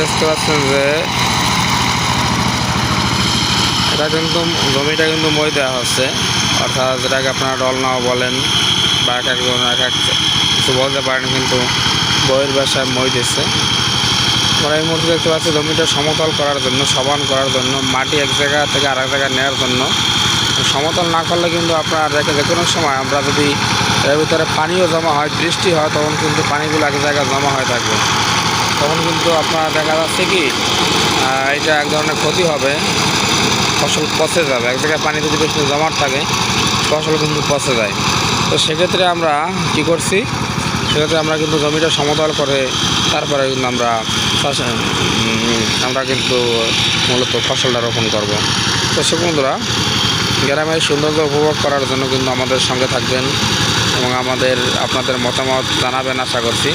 দেখতে পাচ্ছেন যে এটা কিন্তু জমিটা কিন্তু মই দেওয়া হচ্ছে। অর্থাৎ যেটাকে আপনারা ডলনাও বলেন বা এক একজন এক এক কিছু বলতে পারেন, কিন্তু বইয়ের বাসায় মই দিচ্ছে। আমরা এই মুহূর্তে দেখতে পাচ্ছি জমিটা সমতল করার জন্য, সমান করার জন্য, মাটি এক জায়গা থেকে আরেক জায়গায় নেওয়ার জন্য। সমতল না করলে কিন্তু আপনার দেখে যে কোনো সময় আমরা যদি এর ভিতরে পানিও জমা হয়, বৃষ্টি হয়, তখন কিন্তু পানিগুলো এক জায়গায় জমা হয়ে থাকবে। তখন কিন্তু আপনার দেখা যাচ্ছে কি এটা এক ধরনের ক্ষতি হবে। ফসল পচে যাবে। এক জায়গায় পানি যদি বেশি জমাট থাকে, ফসল কিন্তু পচে যায়। তো সেক্ষেত্রে আমরা কি করছি, সেক্ষেত্রে আমরা কিন্তু জমিটা সমতল করে তারপরে কিন্তু আমরা আমরা কিন্তু মূলত ফসলটা রোপণ করব। তো সে বন্ধুরা গ্রামের সৌন্দর্য উপভোগ করার জন্য কিন্তু আমাদের সঙ্গে থাকবেন এবং আমাদের, আপনাদের মতামত জানাবেন আশা করছি।